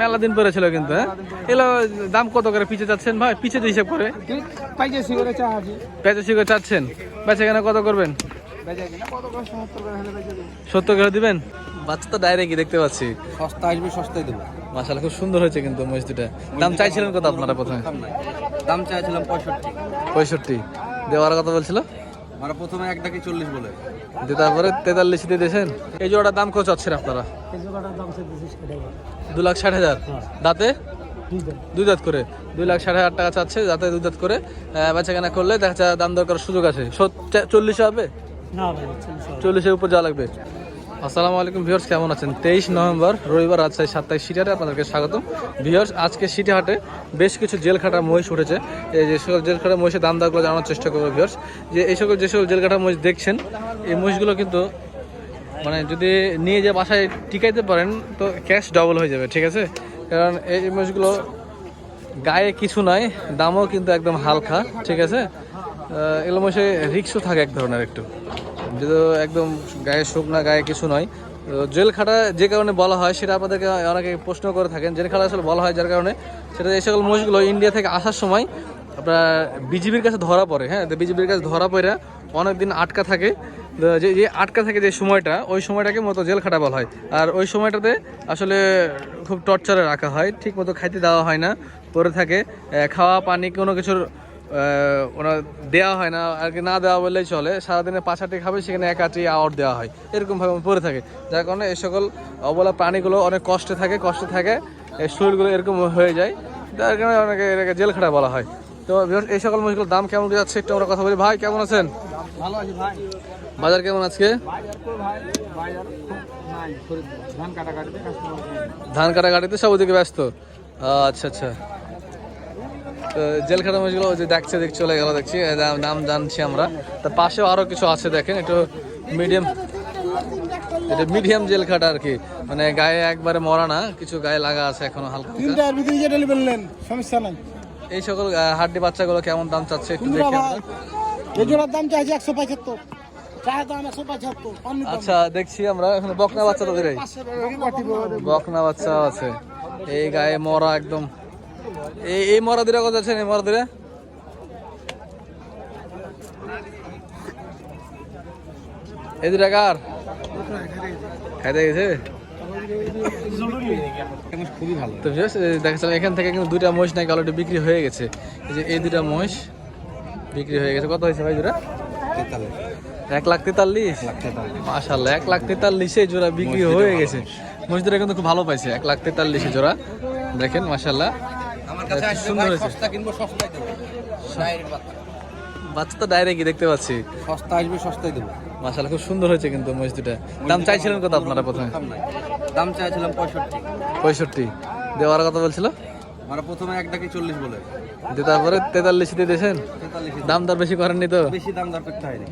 মেলা দিন পরে ছিল কিন্তু হ্যাঁ? এগুলো দাম কত করে পিছে চাচ্ছেন ভাই? পিছে দিয়ে হিসাব করে। পেঁচা শিখে চাচ্ছেন? বেচা কেনা কত করবেন? করে? সত্তর করে দিবেন? বাচ্চা তো ডাইরেক্টই দেখতে পাচ্ছি। সস্তা আসবে সস্তায় দেবো। মাসালা খুব সুন্দর হয়েছে কিন্তু মসজিদটা। দাম চাইছিলেন কত আপনারা প্রথমে? দাম চাইছিলাম পঁয়ষট্টি। পঁয়ষট্টি। দেওয়ার কথা বলছিল? মানে প্রথমে এক ডাকি চল্লিশ বলে। দিয়ে তারপরে তেতাল্লিশ দিয়ে দিয়েছেন? এই জোড়াটার দাম কত চাচ্ছেন আপনারা? দু লাখ ষাট হাজার? দাঁতে? দুই দাঁত। করে। দুই লাখ ষাট হাজার টাকা চাচ্ছে যাতে দুই দাঁত করে। বেচাকেনা করলে দেখা যাচ্ছে দাম দর করার সুযোগ আছে। চল্লিশ হবে। চল্লিশের উপর যাওয়া লাগবে। আসসালামু আলাইকুম ভিউয়ার্স, কেমন আছেন? তেইশ নভেম্বর, রবিবার, রাজশাহী সাতাইশ সিটারে আপনাদেরকে স্বাগতম। ভিউয়ার্স, আজকে সিটি হাটে বেশ কিছু জেল খাটা মহিষ উঠেছে। এই যে সকল জেল খাটা মহিষের দাম দরগুলো জানার চেষ্টা করব ভিউয়ার্স। যে এই সকল যে সকল জেল খাটা মহিষ দেখছেন, এই মহিষগুলো কিন্তু মানে যদি নিয়ে যে বাসায় টিকাইতে পারেন, তো ক্যাশ ডবল হয়ে যাবে, ঠিক আছে? কারণ এই মহিষগুলো গায়ে কিছু নাই, দামও কিন্তু একদম হালকা, ঠিক আছে? এগুলো মশে রিক্সও থাকে এক ধরনের একটু। যেহেতু একদম গায়ে শুকনা গায়ে কিছু নয়। জেল খাটা যে কারণে বলা হয়, সেটা আপনাদেরকে অনেকে প্রশ্ন করে থাকেন। জেল খাটা আসলে বলা হয় যার কারণে, সেটা এই সকল মহিষগুলো ইন্ডিয়া থেকে আসার সময় আপনার বিজিবির কাছে ধরা পড়ে। হ্যাঁ তো বিজিবির কাছে ধরা পড়ে অনেক দিন আটকা থাকে। যে যে আটকা থাকে যে সময়টা, ওই সময়টাকে মতো জেল খাটা বলা হয়। আর ওই সময়টাতে আসলে খুব টর্চারে রাখা হয়। ঠিক মতো খাইতে দেওয়া হয় না পরে থাকে খাওয়া, পানি কোনো কিছুর ওনার দেওয়া হয় না আর কি না দেওয়া বললেই চলে। সারাদিনে পাঁচ আটটি খাবে সেখানে এক আটটি আওয়ার দেওয়া হয়। এরকমভাবে পড়ে থাকে। যার কারণে এই সকল অবলা প্রাণীগুলো অনেক কষ্টে থাকে কষ্টে থাকে। এই শরীরগুলো এরকম হয়ে যায়। যার কারণে অনেকে এটাকে জেল খাটা বলা হয়। তো এই সকল মহিষগুলোর দাম কেমন যাচ্ছে একটু আমরা কথা বলি। ভাই কেমন আছেন? ভালো আছে ভাই। বাজার কেমন আজকে? ধান কাটা কাটিতে ধান কাটা গাড়িতে সব ওদিকে ব্যস্ত। আচ্ছা আচ্ছা। তো জেলখানা ওই যে দেখছে দেখ চলে গেল দেখছি। নাম জানছি আমরা। তার পাশেও আরও কিছু আছে দেখেন একটু মিডিয়াম এটা মিডিয়াম জেল খাটা আর কি। মানে গায়ে একবারে মরা না কিছু গায়ে লাগা আছে এখনও হালকা। হালকা। তিনটার ভিতরে যেটা বললেন সমস্যা নাই। এই সকল হাড্ডি বাচ্চাগুলো কেমন দাম চাচ্ছে একটু দেখি এই জোড়ার দাম চাইছে আচ্ছা দেখছি আমরা এখন বকনা বাচ্চা তো দিলাই। বকনা বাচ্চা আছে। এই গায়ে মরা একদম। এই এই মরা দিরা কত আছেন এই মরা দিরা এই দুটা কার? খাইতে গেছে? তো viewers, এখান থেকে কিন্তু দুইটা মহিষ নাকি অলরেডি বিক্রি হয়ে গেছে। এই যে এই দুইটা মহিষ বিক্রি হয়ে গেছে। কত হয়েছে ভাই এক লাখ তেতাল্লিশ। মাশাল্লাহ এক লাখ তেতাল্লিশে জোড়া বিক্রি হয়ে গেছে। মহিষদের কিন্তু খুব ভালো পাইছে এক লাখ তেতাল্লিশে জোড়া। দেখেন মাশাল্লাহ আমার কাছে আসলে ভাই সস্তা কিনবো সস্তায় দেবো। বাচ্চা। তো ডাইরেক্টই দেখতে পাচ্ছি। সস্তা আসবে সস্তায় দেবো। মাশাল্লাহ খুব সুন্দর হয়েছে কিন্তু মসজিদটা। দাম চাইছিলেন কত আপনারা প্রথমে? দাম চাইছিলাম পঁয়ষট্টি। পঁয়ষট্টি। দেওয়ার কথা বলছিল? মানে প্রথমে এক ডাকি চল্লিশ বলে। দিয়ে তারপরে তেতাল্লিশ দিয়ে দিয়েছেন? দাম দর বেশি করেননি তো? বেশি দাম দর করতে হয়নি।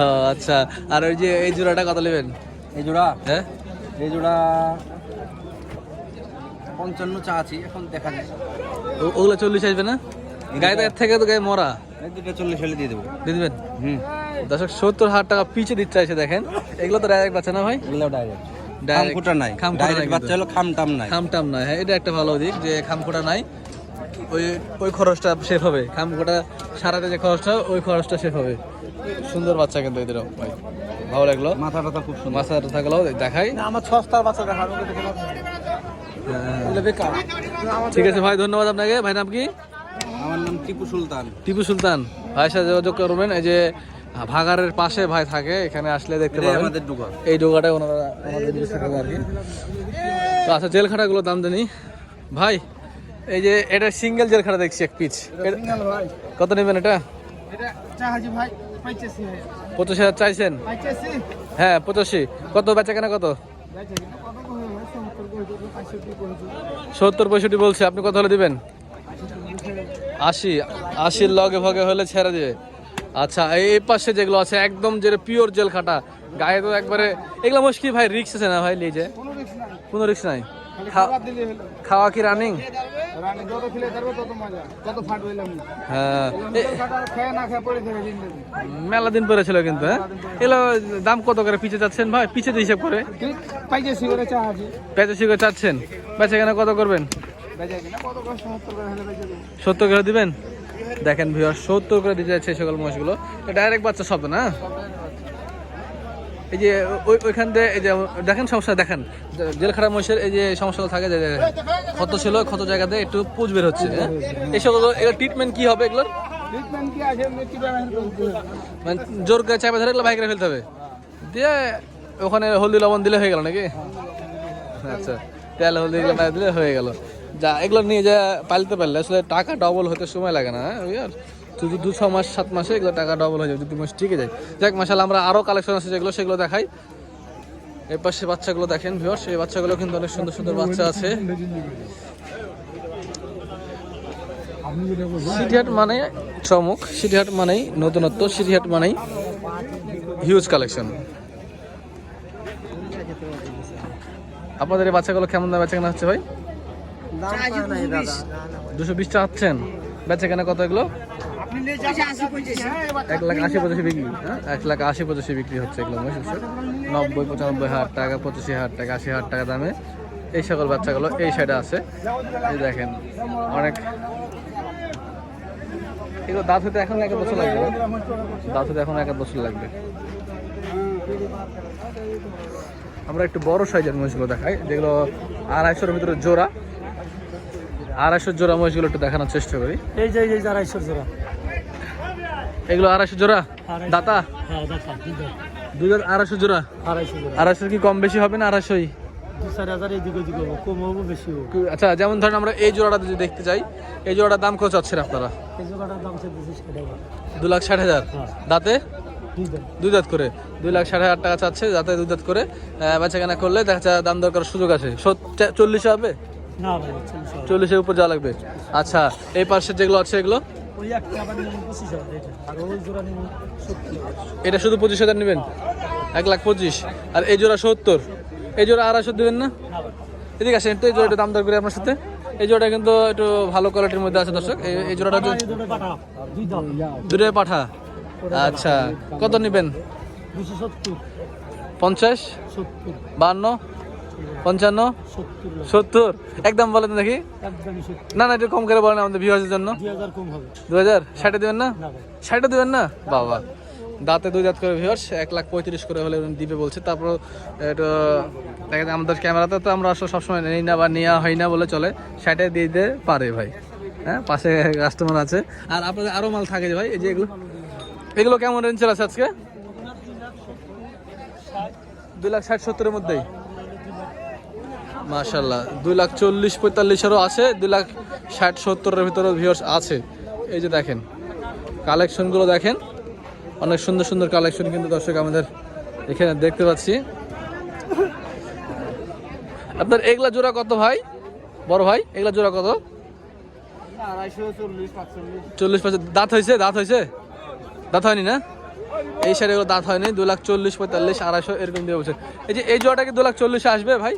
ও, আচ্ছা। আর ওই যে এই জোড়াটা কত নেবেন? এই জোড়া? হ্যাঁ? এই জোড়া পঞ্চান্ন চা আছি এখন দেখা যায় ওগুলো চল্লিশ আসবে না? গায়ে তো থেকে তো গায়ে মরা। দুটো চল্লিশ হলে দিয়ে দেবো। দিয়ে দিবেন? হুম। দর্শক সত্তর হাজার টাকা পিছে দিতে চাইছে দেখেন। এগুলো তো ডাইরেক্ট বাচ্চা না ভাই? এগুলো ডাইরেক্ট খামখুটা নাই। ডাইরেক্ট বাচ্চা হলো নাই। খামটাম নাই। হ্যাঁ এটা একটা ভালো দিক যে খামখোটা নাই। ওই ওই খরচটা হবে। খামখোটা সারাতে যে খরচটা ওই খরচটা হবে। সুন্দর বাচ্চা কিন্তু এদেরও ভাই। ভালো লাগল। মাথা টাথা খুব সুন্দর। মাছটা থাকল দেখাই। আমার সস্তার বাচ্চা আমাকে দেখে হ্যাঁ। বেকার ঠিক আছে ভাই ধন্যবাদ আপনাকে। ভাই নাম কি? আমার নাম টিপু সুলতান। টিপু সুলতান। ভাইয়ের সাথে যোগাযোগ করবেন। এই যে ভাগারের পাশে ভাই থাকে এখানে আসলে দেখতে পাবেন। আমাদের এই ডোগাটাই ওনারা আমাদের থাকে আর কি। তো আচ্ছা জেল খাটাগুলো দাম জানি। ভাই এই যে এটা সিঙ্গেল জেল খাটা দেখছি এক পিচ। কত নেবেন এটা? পঁচাশি হাজার চাইছেন? হ্যাঁ পঁচাশি। কত বেচা কেনা কত যাইছে কিনা কত কমে ভাই সত্তর পঁয়ষট্টি বলছি, আপনি কত হলে দিবেন? আশি, আশির লগে ভগে হলে ছেড়ে দেবে। আচ্ছা এই পাশে যেগুলো আছে, একদম যে পিওর জেল খাটা, গায়ে তো একবারে, এগুলো মুশকিল ভাই রিক্স আছে না ভাই, লিজে? কোনো রিক্স নাই। খাওয়া কি রানিং রানী যত খেলে ধরবে তত মজা কত ফাট হইলাম হ্যাঁ। খেয়ে না খেয়ে পড়ে থাকে দিন দিন মেলা দিন পরে ছিল কিন্তু হ্যাঁ? এগুলো দাম কত করে পিছে চাচ্ছেন ভাই? পিছে দিয়ে হিসাব করে। চা আছে। পেঁচাশি করে চাচ্ছেন? বেচা কেনা কত করবেন? সত্তর করে দিবেন? দেখেন ভিউয়ার সত্তর করে দিতে যাচ্ছে সকল মহিষগুলো ডাইরেক্ট বাচ্চা শব্দ না? এই যে ওইখান দিয়ে এই যে দেখেন সমস্যা দেখেন। জেলখানা মহিষের এই যে সমস্যাগুলো থাকে যে ক্ষত ছিল ক্ষত জায়গাতে একটু পুজ বের হচ্ছে হ্যাঁ? এই সকল এগুলো ট্রিটমেন্ট কি হবে এগুলোর? মানে জোর করে চাপে ধরে এগুলো বাইরে ফেলতে হবে। দিয়ে ওখানে হলদি লবণ দিলে হয়ে গেল নাকি? আচ্ছা তেল হলদি দিলে হয়ে গেল। যা, এগুলো নিয়ে যা পালতে পারলে, আসলে টাকা ডবল হতে সময় লাগে না হ্যাঁ যদি দু ছ মাস, সাত মাসে এগুলো টাকা ডবল হয়ে যাবে যদি মাস টিকে যায়। যাক মাসাল আমরা আরও কালেকশন আছে যেগুলো, সেগুলো দেখাই। এর পাশে বাচ্চাগুলো দেখেন ভিওর সেই বাচ্চাগুলো কিন্তু অনেক সুন্দর সুন্দর বাচ্চা আছে। সিটিহাট মানে চমক সিটিহাট মানেই নতুনত্ব সিটিহাট মানেই হিউজ কালেকশন আপনাদের এই বাচ্চাগুলো কেমন দাম বেচা কেনা হচ্ছে ভাই? দুশো বিশ টাকা হচ্ছেন বেচা কেনা কত এগুলো? এক লাখ আশি পঁচাশি বিক্রি। হ্যাঁ এক লাখ আশি পঁচাশি বিক্রি হচ্ছে এগুলো নব্বই পঁচানব্বই হাজার টাকা পঁচাশি হাজার টাকা আশি হাজার টাকা দামে। এই সকল বাচ্চাগুলো এই সাইডে আছে। এই দেখেন অনেক এগুলো দাঁত হতে এখন এক বছর লাগবে দাঁত হতে এখন এক বছর লাগবে। আমরা একটু বড় সাইজের মহিষগুলো দেখাই যেগুলো আড়াইশোর ভিতরে জোড়া। আড়াইশোর জোড়া মহিষগুলো একটু দেখানোর চেষ্টা করি। এই যে এই যে আড়াইশো জোড়া। এগুলো আড়াইশো জোড়া? দাতা? হ্যাঁ দুই হাজার আড়াইশো জোড়া? আড়াইশো কি কম বেশি হবে না আড়াইশোই? আচ্ছা যেমন ধরেন আমরা এই জোড়াটা যদি দেখতে চাই এই জোড়াটার দাম কত চাচ্ছেন আপনারা? দু লাখ ষাট হাজার। হ্যাঁ। দাঁতে? দুই দাঁত। করে। দুই লাখ ষাট হাজার টাকা চাচ্ছে যাতে দুই দাঁত করে। বেচা কেনা করলে দেখা যাচ্ছে দাম দর করার সুযোগ আছে। চল্লিশে হবে? চল্লিশের উপর যাওয়া লাগবে। আচ্ছা এই পাশে যেগুলো আছে এগুলো? এটা। শুধু পঁচিশ হাজার নেবেন? এক লাখ পঁচিশ। আর এই জোড়া সত্তর? এই জোড়া আড়াইশো দেবেন না? এদিকে আসেন তো এই জোড়াটা দাম দর করে আপনার সাথে। এই জোড়াটা কিন্তু একটু ভালো কোয়ালিটির মধ্যে আছে দর্শক। এই জোড়াটা এই দুটো পাঠা। দূরে পাঠা? আচ্ছা কত নেবেন? পঞ্চাশ? বান্ন? পঞ্চান্ন? সত্তর। একদম বলেন দেখি। না না একটু কম করে বলেন আমাদের ভিউয়ার্সের জন্য। দু হাজার ষাটে দেবেন না? ষাটে দেবেন না? বাবা। দাঁতে দুই দাঁত করে ভিউয়ার্স এক লাখ পঁয়ত্রিশ করে হলে দিবে বলছে। তারপর একটু দেখা যায় আমাদের ক্যামেরাতে তো আমরা আসলে সবসময় নেই না বা নেওয়া হয় না বলে চলে। ষাটে দিয়ে দিতে পারে ভাই। হ্যাঁ পাশে কাস্টমার আছে। আর আপনাদের আরও মাল থাকে যে ভাই এই যে এগুলো। এগুলো কেমন রেঞ্জের আছে আজকে? দুই লাখ ষাট সত্তরের মধ্যেই। মাশাল্লাহ দুই লাখ চল্লিশ পঁয়তাল্লিশেরও আছে, দুই লাখ ষাট সত্তরের ভিতরেও ভিউয়ার্স আছে। এই যে দেখেন কালেকশনগুলো দেখেন। অনেক সুন্দর সুন্দর কালেকশন কিন্তু দর্শক আমাদের এখানে দেখতে পাচ্ছি। আপনার এগুলা জোড়া কত ভাই? বড় ভাই, এগুলা জোড়া কত? চল্লিশ পাঁচ, দাঁত হয়েছে দাঁত হয়েছে? দাঁত হয়নি না? এই সাইডে দাঁত হয়নি দু লাখ চল্লিশ পঁয়তাল্লিশ, আড়াইশো এরকম দিয়ে বলছে। এই যে, এই জোড়াটা কি দু লাখ চল্লিশে আসবে ভাই?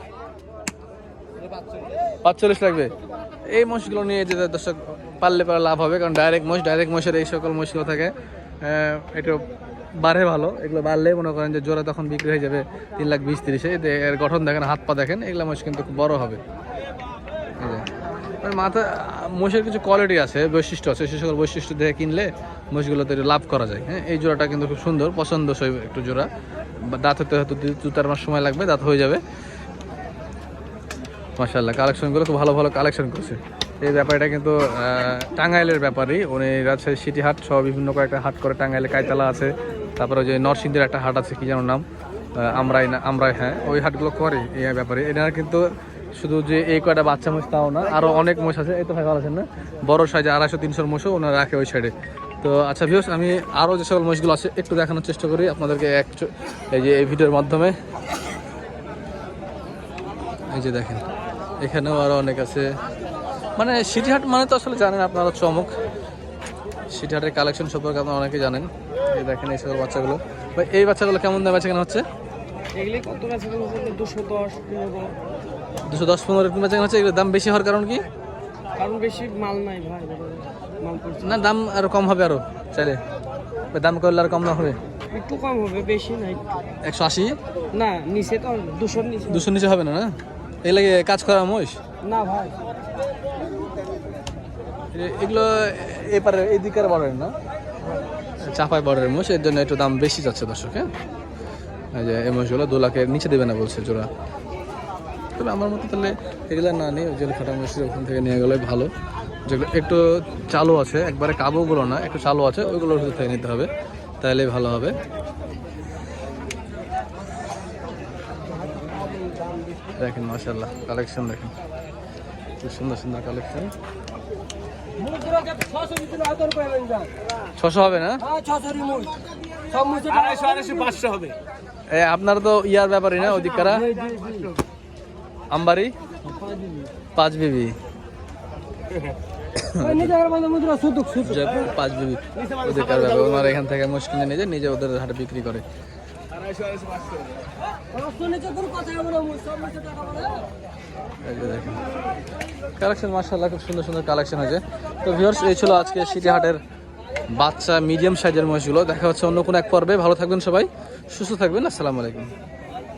পাঁচচল্লিশ লাগবে। এই মহিষগুলো নিয়ে যে দর্শক পারলে পারে লাভ হবে, কারণ ডাইরেক্ট মহিষ ডাইরেক্ট মহিষের এই সকল মহিষগুলো থাকে একটু বাড়ে ভালো। এগুলো বাড়লে মনে করেন যে জোড়া তখন বিক্রি হয়ে যাবে তিন লাখ বিশ তিরিশে। এর গঠন দেখেন, হাত পা দেখেন, এগুলো মহিষ কিন্তু খুব বড় হবে। মাথা, মহিষের কিছু কোয়ালিটি আছে, বৈশিষ্ট্য আছে, সে সকল বৈশিষ্ট্য দেখে কিনলে মহিষগুলোতে একটু লাভ করা যায়। হ্যাঁ এই জোড়াটা কিন্তু খুব সুন্দর, পছন্দসই একটু জোড়া। দাঁত হতে হয়তো দু চার মাস সময় লাগবে, দাঁত হয়ে যাবে। মাসাল্লাহ কালেকশনগুলো খুব ভালো ভালো কালেকশন করছে। এই ব্যাপারটা কিন্তু টাঙ্গাইলের ব্যাপারই। উনি রাজশাহী সিটি হাট সহ বিভিন্ন কয়েকটা হাট করে টাঙ্গাইলে কাইতলা আছে। তারপরে ওই যে নরসিংদীর একটা হাট আছে, কি যেন নাম? আমরাই না আমরাই হ্যাঁ ওই হাটগুলো করে এই ব্যাপারে। এনারা কিন্তু শুধু যে এই কয়টা বাচ্চা মোষ তাও না আরও অনেক মোষ আছে। এই তো ভাই, ভালো আছেন না? বড় সাইজে আড়াইশো, তিনশোর মোষও ওনারা রাখে ওই সাইডে তো আচ্ছা ভিউস আমি আরও যে সকল মোষগুলো আছে, একটু দেখানোর চেষ্টা করি আপনাদেরকে এক এই যে এই ভিডিওর মাধ্যমে। এই যে দেখেন এখানেও আরও অনেক আছে। মানে সিটি হাট মানে তো আসলে জানেন আপনারা চমক। সিটি হাটের কালেকশন সম্পর্কে আপনারা অনেকে জানেন। এই দেখেন এই সকল বাচ্চাগুলো। ভাই এই বাচ্চাগুলো কেমন দাম আছে কেন হচ্ছে? দুশো দশ পনেরো। এরকম বেচা কেনা হচ্ছে? এগুলোর দাম বেশি হওয়ার কারণ কি? কারণ বেশি মাল নাই ভাই না দাম আরও কম হবে আরও চাইলে। দাম করলে আর কম না হবে? একটু কম হবে বেশি নাই। একশো আশি? না নিচে তো দুশোর নিচে। দুশো নিচে হবে না না? এই কাজ করা মহিষ? না ভাই। এগুলো এপারে এই দিকের বর্ডারের না? চাপাই বর্ডারের মোষ এর জন্য একটু দাম বেশি যাচ্ছে দর্শক হ্যাঁ? এই যে এই মোষগুলো দু লাখের নিচে দেবে না বলছে জোড়া। তবে আমার মতো তাহলে এগুলো না নিয়ে ওই জন্য খাটা মোষের ওখান থেকে নিয়ে গেলে ভালো। যেগুলো একটু চালু আছে একবারে কাবুগুলো না একটু চালু আছে ওইগুলোর ভিতর থেকে নিতে হবে তাহলে ভালো হবে। দেখেন মাসাল্লাহ কালেকশন দেখেন। খুব সুন্দর সুন্দর কালেকশন ছশো হবে না? আপনার তো ইয়ার ব্যাপারই না ওদিককারা আমবাড়ি পাঁচ বিবি। পাঁচ বিবি। ওদিককার ব্যাপার ওনারা এখান থেকে মুশকিল নিয়ে নিজে ওদের হাটে বিক্রি করে। কালেকশন মার্শাল্লাহ খুব সুন্দর সুন্দর কালেকশন হয়েছে। তো ভিওর্স এই ছিল আজকে সিটিহাটের বাচ্চা মিডিয়াম সাইজের মহিষগুলো। দেখা হচ্ছে অন্য কোনো এক পর্বে। ভালো থাকবেন সবাই। সুস্থ থাকবেন। আসসালামু আলাইকুম।